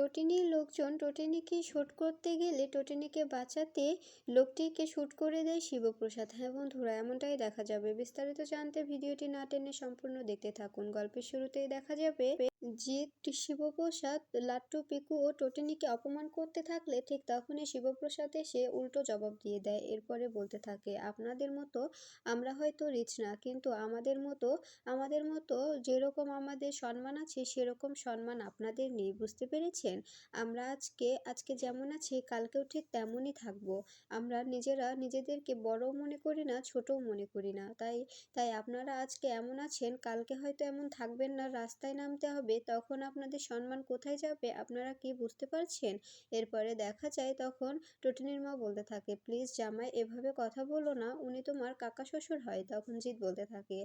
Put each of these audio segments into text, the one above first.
টোটিনির লোকজন টোটিনিকে শ্যুট করতে গেলে টোটিনিকে বাঁচাতে লোকটিকে শ্যুট করে দেয় শিবপ্রসাদ। হ্যাঁ বন্ধুরা, এমনটাই দেখা যাবে। বিস্তারিত জানতে ভিডিওটি না টেনে সম্পূর্ণ দেখতে থাকুন। গল্পের শুরুতেই দেখা যাবে জিৎ শিবপ্রসাদ লাট্টু পিকু ও টোটিনিকে অপমান করতে থাকলে ঠিক তখনই শিবপ্রসাদ এসে উল্টো জবাব দিয়ে দেয়। এরপরে বলতে থাকে, আপনাদের মতো আমরা হয়তো রিচ না, কিন্তু আমাদের মতো আমাদের মতো যেরকম আমাদের সম্মান আছে, সেরকম সম্মান আপনাদের নেই, বুঝতে পেরেছেন? আমরা আজকে আজকে যেমন আছি, কালকেও ঠিক তেমনই থাকব। আমরা নিজেরা নিজেদেরকে বড় মনে করি না, ছোটও মনে করি না। তাই তাই আপনারা আজকে এমন আছেন, কালকে হয়তো এমন থাকবেন না, রাস্তায় নামতে হবে তখন আপনাদের সম্মান কোথায় যাবে আপনারা কি বুঝতে পারছেন? এরপরে দেখা যায় তখন টটিনির মা বলতে থাকে, প্লিজ জামাই এভাবে কথা বলো না, উনি তোমার কাকা শ্বশুর হয়। তখন জিৎ বলতে থাকে,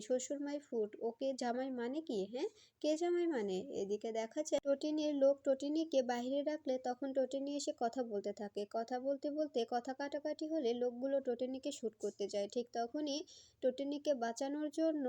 শ্বশুর মাই ফুট, ওকে জামাই মানে কি হ্যাঁ? কে জামাই মানে? এদিকে দেখা যায় টটিনির লোক টটিনিকে বাইরে রাখলে তখন টটিনি এসে কথা বলতে থাকে। কথা বলতে বলতে কথা কাটাকাটি হলে লোকগুলো টটিনিকে শ্যুট করতে যায়। ঠিক তখনই টটিনিকে বাঁচানোর জন্য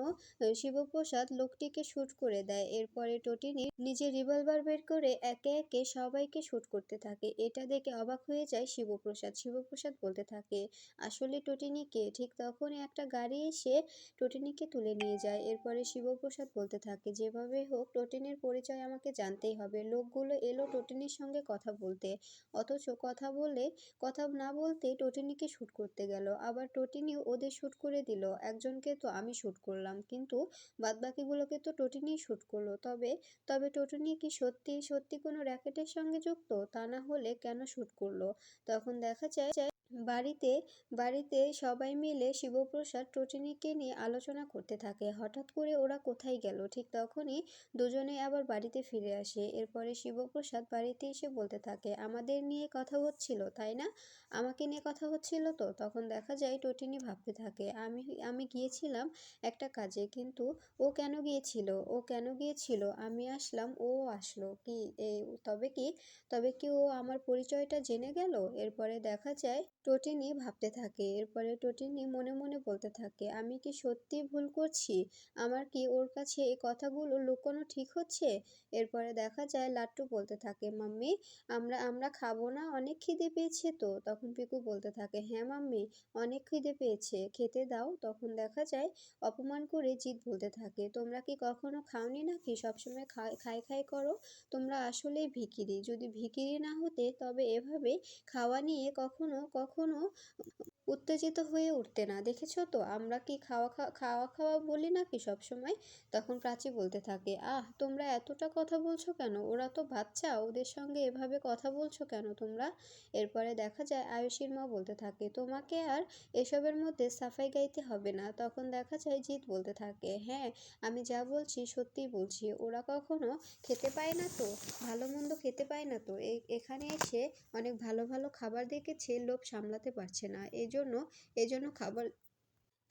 শিবপ্রসাদ লোকটিকে শ্যুট করে দেয়। এরপরে টটিনি নিজের রিভলভার বের করে একে একে সবাইকে শ্যুট করতে থাকে। এটা দেখে অবাক হয়ে যায় শিবপ্রসাদ। শিবপ্রসাদ বলতে থাকে, আসলে টটিনিকে ঠিক তখনই একটা গাড়ি এসে টটিনিকে তুলে নিয়ে যায়। এরপরে শিবপ্রসাদ বলতে থাকে, যেভাবে হোক টোটিনের পরিচয় আমাকে জানতেই হবে। লোকগুলো এলো টোটিনির সঙ্গে কথা বলতে। অথচ কথা বলে, কথা না বলতেই টোটিনিকে শ্যুট করতে গেল। আবার টোটিনিও ওদের শ্যুট করে দিল। একজনকে তো আমি শ্যুট করলাম। কিন্তু বাদবাকিগুলোকে তো টোটিনিই শ্যুট করল। তবে তবে টোটোনিয়া কি সত্যি সত্যি কোনো র্যাকেটের সঙ্গে যুক্ত? তা না হলে কেন শ্যুট করল? তখন দেখা যায় বাড়িতে বাড়িতে সবাই মিলে শিবপ্রসাদ টোটিনিকে নিয়ে আলোচনা করতে থাকে। হঠাৎ করে ওরা কোথায় গেল? ঠিক তখনই দুজনে আবার বাড়িতে ফিরে আসে। এরপরে শিবপ্রসাদ বাড়িতে এসে বলতে থাকে, আমাদের নিয়ে কথা হচ্ছিল, তাই না? আমাকে নিয়ে কথা হচ্ছিল তো? তখন দেখা যায় টটিনি ভাবতে থাকে, আমি আমি গিয়েছিলাম একটা কাজে, কিন্তু ও কেন গিয়েছিল? ও কেন গিয়েছিল? আমি আসলাম, ও আসলো। কি এই তবে কি তবে কি ও আমার পরিচয়টা জেনে গেল? এরপরে দেখা যায় টটিনি ভাবতে থাকে। এরপরে টটিনি মনে মনে বলতে থাকে, আমি কি সত্যি ভুল করছি? আমার কি ওর কাছে এই কথাগুলো লুকোনো ঠিক হচ্ছে? এরপরে দেখা যায় লাট্টু বলতে থাকে, মাম্মি, আমরা আমরা খাব না, অনেক খিদে পেয়েছে তো? তখন পিকু বলতে থাকে হ্যাঁ মাম্মি, অনেক খিদে পেয়েছে, খেতে দাও। তখন দেখা যায় অপমান করে জিৎ বলতে থাকে, তোমরা কি কখনো খাওনি নাকি? সবসময় খাই খাই খাই করো। তোমরা আসলেই ভিকিরি যদি ভিকিরি না হতে তবে এভাবে খাওয়া নিয়ে কখনো কখনো কখনো উত্তেজিত হয়ে উঠতে না। দেখেছ তো? আমরা কি খাওয়া খাওয়া খাওয়া বলি নাকি সবসময়? তখন প্রাচী বলতে থাকে, আহ, তোমরা এতটা কথা বলছো কেন? ওরা তো বাচ্চা, ওদের সঙ্গে এভাবে কথা বলছো কেন তোমরা? এরপরে দেখা যায়, আয়ুষীর মা বলতে থাকে, তোমাকে আর এসবের মধ্যে সাফাই গাইতে হবে না। তখন দেখা যায়, জিৎ বলতে থাকে হ্যাঁ আমি যা বলছি সত্যিই বলছি। ওরা কখনো খেতে পায় না তো? ভালো মন্দ খেতে পায় না তো? এখানে এসে অনেক ভালো ভালো খাবার দেখেছে, লোভ সামলাতে পারছে না। এজন্য এজন্য খাবার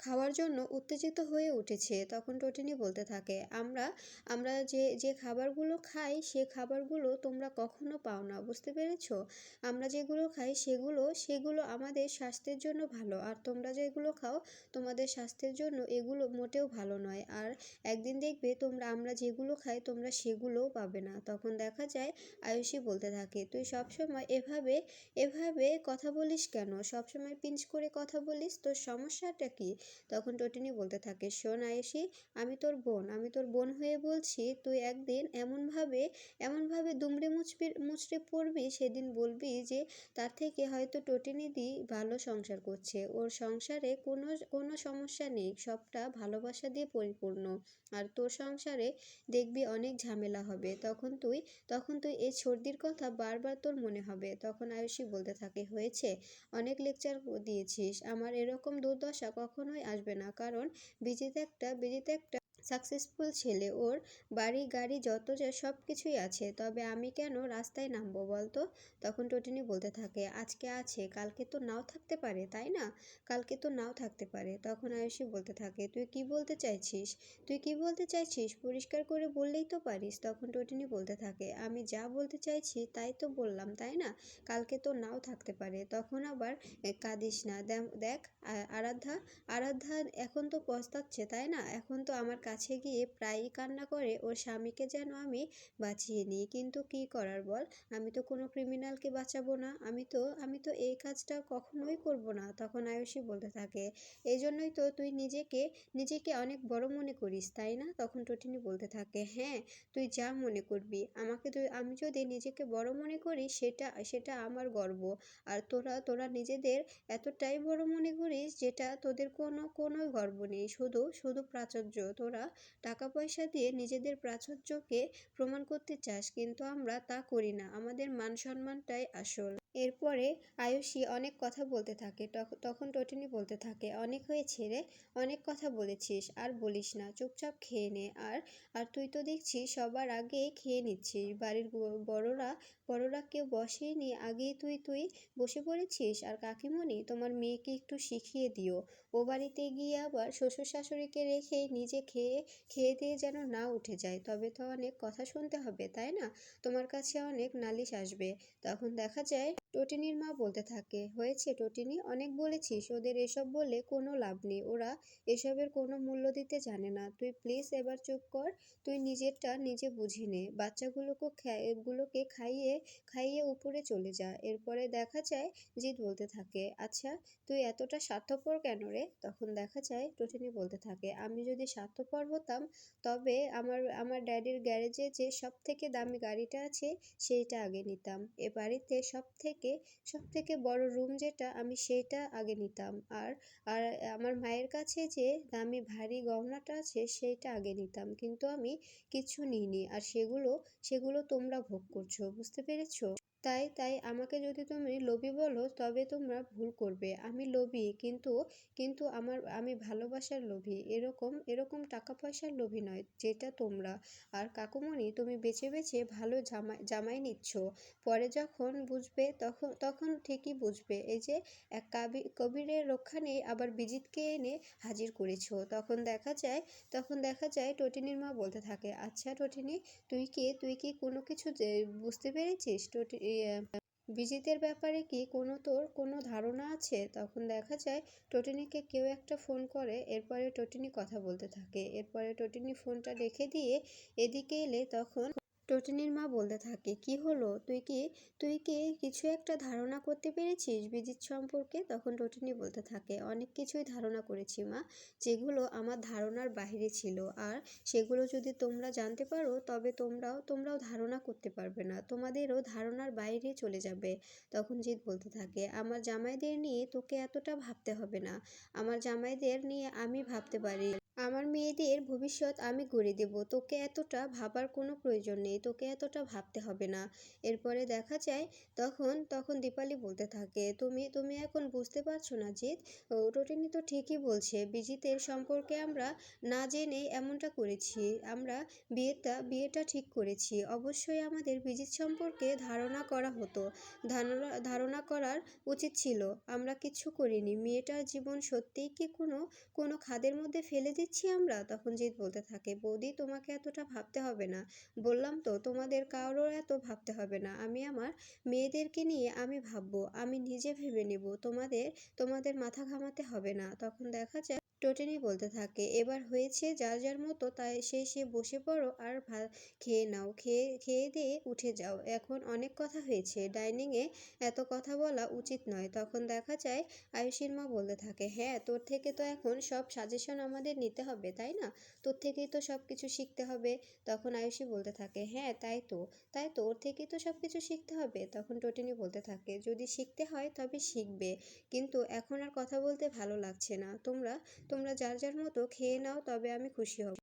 খাওয়ার জন্য উত্তেজিত হয়ে উঠেছে। তখন টটিনি বলতে থাকে, আমরা আমরা যে যে খাবারগুলো খাই, সে খাবারগুলো তোমরা কখনো পাও না, বুঝতে পেরেছ? আমরা যেগুলো খাই, সেগুলো সেগুলো আমাদের স্বাস্থ্যের জন্য ভালো, আর তোমরা যেগুলো খাও, তোমাদের স্বাস্থ্যের জন্য এগুলো মোটেও ভালো নয়। আর একদিন দেখবে তোমরা, আমরা যেগুলো খাই, তোমরা সেগুলোও পাবে না। তখন দেখা যায়, আয়ুষী বলতে থাকে, তুই সবসময় এভাবে এভাবে কথা বলিস কেন? সবসময় পিঞ্চ করে কথা বলিস? তোর সমস্যাটা কি? তখন টটিনি বলতে থাকে, শোন আয়েশি, আমি তোর বোন, আমি তোর বোন হয়ে বলছি, তুই একদিন এমনভাবে এমনভাবে দুমড়ে মুচড়ে মুচড়ে পড়বি, সেদিন বলবি যে তার থেকে হয়তো টটিনি দি ভালো সংসার করছে। ওর সংসারে কোনো কোনো সমস্যা নেই, সবটা ভালোবাসা দিয়ে পরিপূর্ণ। আর তোর সংসারে দেখবি অনেক ঝামেলা হবে। তখন তুই তখন তুই এই সর্দির কথা বারবার তোর মনে হবে। তখন আয়ুষী বলতে থাকে, হয়েছে, অনেক লেকচার দিয়েছিস। আমার এরকম দুর্দশা আসবে না। কারণ বিজিত একটা বিজিত একটা সাকসেসফুল ছেলে ওর বাড়ি, গাড়ি, যত যা সব কিছুই আছে, তবে আমি কেন রাস্তায় নামবো বলতো? তখন টোটিনি বলতে থাকে, আজকে আছে, কালকে তো নাও থাকতে পারে, তাই না? কালকে তো নাও থাকতে পারে। তখন আয়ুষী বলতে থাকে, তুই কি বলতে চাইছিস? তুই কি বলতে চাইছিস? পরিষ্কার করে বললেই তো পারিস। তখন টোটিনি বলতে থাকে, আমি যা বলতে চাইছি, তাই তো বললাম, তাই না? কালকে তো নাও থাকতে পারে। তখন আবার কাঁদিস না, দেখ আরাধ্যা আরাধ্যা এখন তো পস্তাচ্ছে, তাই না? এখন তো আমার কাছে কাছে গিয়ে প্রায়ই কান্না করে, ওর স্বামীকে যেন আমি বাঁচিয়ে নিই, কিন্তু কি করার বল? আমি তো কোনো ক্রিমিনালকে বাঁচাবো না। আমি তো আমি তো এই কাজটা কখনোই করব না। তখন আয়ুষী বলতে থাকে, এই জন্যই তো তুই নিজেকে নিজেকে অনেক বড় মনে করিস, তাই না? তখন টটিনি বলতে থাকে হ্যাঁ তুই যা মনে করবি। আমাকে তুই আমি যদি নিজেকে বড় মনে করি, সেটা সেটা আমার গর্ব। আর তোরা তোরা নিজেদের এতটাই বড় মনে করিস, যেটা তোদের কোনো কোনো গর্ব নেই। শুধু শুধু প্রাচুর্য। তোরা টাকা পয়সা দিয়ে নিজেদের প্রাচুর্যকে প্রমাণ করতে চাস, কিন্তু আমরা তা করি না। আমাদের মান সম্মানটাই আসল। এরপরে আয়ুষী অনেক কথা বলতে থাকে তখন টটিনি বলতে থাকে, অনেক হয়েছে রে, অনেক কথা বলেছিস, আর বলিস না, চুপচাপ খেয়ে নে, আর আর তুই তো দেখছি সবার আগে খেয়ে নিচ্ছিস, বাড়ির বড়রা বড়রা কেউ বসেনি, আগেই তুই তুই বসে পড়েছিস, আর কাকিমণি তোমার মেয়েকে একটু শিখিয়ে দিও, ও বাড়িতে গিয়ে আবার শ্বশুর শাশুড়িকে রেখে নিজে খেয়ে খেয়ে দিয়ে যেন না উঠে যায়, তবে তো অনেক কথা শুনতে হবে, তাই না? তোমার কাছে অনেক নালিশ আসবে। তখন দেখা যায় টটিনির মা বলতে থাকে, হয়েছে টটিনি, অনেক বলেছিস, ওদের এসব বলে কোনো লাভ নেই, ওরা এসবের কোনো মূল্য দিতে জানে না, তুই প্লিজ এবার চুপ কর, তুই নিজেরটা নিজে বুঝে নে, বাচ্চাগুলোকে গুলোকে খাইয়ে খাইয়ে উপরে চলে যা, এরপরে দেখা যায় জিৎ বলতে থাকে আচ্ছা তুই এতটা স্বার্থপর কেন রে? তখন দেখা যায় টটিনি বলতে থাকে, আমি যদি স্বার্থপর হতাম, তবে আমার আমার ড্যাডির গ্যারেজে যে সব থেকে দামি গাড়িটা আছে, সেইটা আগে নিতাম, এ বাড়িতে সব থেকে সব থেকে বড় রুম যেটা আমি সেইটা আগে নিতাম। আর আর আমার মায়ের কাছে যে দামি ভারী গহনাটা আছে সেইটা আগে নিতাম। কিন্তু আমি কিছু নিইনি। আর সেগুলো সেগুলো তোমরা ভোগ করছ। বুঝতে পেরেছ? তাই তাই আমাকে যদি তুমি লোভী বলো, তবে তোমরা ভুল করবে। আমি লোভী, কিন্তু কিন্তু আমার, আমি ভালোবাসার লোভী। এরকম এরকম টাকা পয়সার লোভী নয়, যেটা তোমরা। আর কাকুমণি, তুমি বেছে বেছে ভালো জামাই জামাই নিচ্ছ। পরে যখন বুঝবে, তখন তখন ঠিকই বুঝবে। এই যে, এক কাবি, কবিরের রক্ষা নেই, আবার বিজিতকে এনে হাজির করেছ। তখন দেখা যায়, তখন দেখা যায় টটিনির মা বলতে থাকে আচ্ছা টটিনি, তুই কি? তুই কি কোনো কিছু বুঝতে পেরেছিস? টটি বিজিতের ব্যাপারে কি কোনো তোর কোনো ধারণা আছে? তখন দেখা যায় টটিনিকে কেউ একটা ফোন করে, এরপরে টটিনি কথা বলতে থাকে। এরপরে টটিনি ফোনটা রেখে দিয়ে এদিকে এলে তখন টটিনির মা বলতে থাকে, কি হলো? তুই কি তুই কি কিছু একটা ধারণা করতে পেরেছিস বিজিত সম্পর্কে? তখন টটিনি বলতে থাকে, অনেক কিছুই ধারণা করেছি মা, যেগুলো আমার ধারণার বাইরে ছিল। আর সেগুলো যদি তোমরা জানতে পারো, তবে তোমরাও তোমরাও ধারণা করতে পারবে না। তোমাদেরও ধারণার বাইরে চলে যাবে। তখন জিৎ বলতে থাকে, আমার জামাইদের নিয়ে তোকে এতটা ভাবতে হবে না। আমার জামাইদের নিয়ে আমি ভাবতে পারি আমার মেয়েদের ভবিষ্যৎ আমি গড়ে দেব। তোকে এতটা ভাবার কোনো প্রয়োজন নেই, তোকে এতটা ভাবতে হবে না। এরপরে দেখা যায়, তখন তখন দীপালি বলতে থাকে, তুমি তুমি এখন বুঝতে পারছ না জিৎ? রোটিনি তো ঠিকই বলছে, বিজিতের সম্পর্কে আমরা না জেনে এমনটা করেছি। আমরা বিয়েটা বিয়েটা ঠিক করেছি। অবশ্যই আমাদের বিজিত সম্পর্কে ধারণা করা হতো। ধারণা ধারণা করার উচিত ছিল। আমরা কিচ্ছু করিনি। মেয়েটার জীবন সত্যিই কি কোনো কোনো খাদের মধ্যে ফেলে দিচ্ছি আমরা? তখন জিৎ বলতে থাকে, বৌদি, তোমাকে এতটা ভাবতে হবে না। বললাম, তো তোমাদের কারোর এত ভাবতে হবে না। আমি আমার মেয়েদেরকে নিয়ে আমি ভাববো, আমি নিজে ভেবে নেব। তোমাদের তোমাদের মাথা ঘামাতে হবে না। তখন দেখা যায় টোটেনি বলতে থাকে। এবার হয়েছে যার যার মতো, তাই সে সে বসে পড়ো আর ভাত খেয়ে নাও। খেয়ে খেয়ে দিয়ে উঠে যাও। এখন অনেক কথা হয়েছে। ডাইনিংয়ে এত কথা বলা উচিত নয়। তখন দেখা যায় আয়ুষীর মা বলতে থাকে হ্যাঁ তোর থেকে তো এখন সব সাজেশন আমাদের নিতে হবে, তাই না? তোর থেকেই তো সব কিছু শিখতে হবে। তখন আয়ুষী বলতে থাকে হ্যাঁ তাই তো। তাই তো ওর থেকেই তো সব কিছু শিখতে হবে। তখন টোটিনি বলতে থাকে, যদি শিখতে হয় তবে শিখবে। কিন্তু এখন আর কথা বলতে ভালো লাগছে না। তোমরা তোমরা যার যার মতো খেয়ে নাও তবে আমি খুশি হব।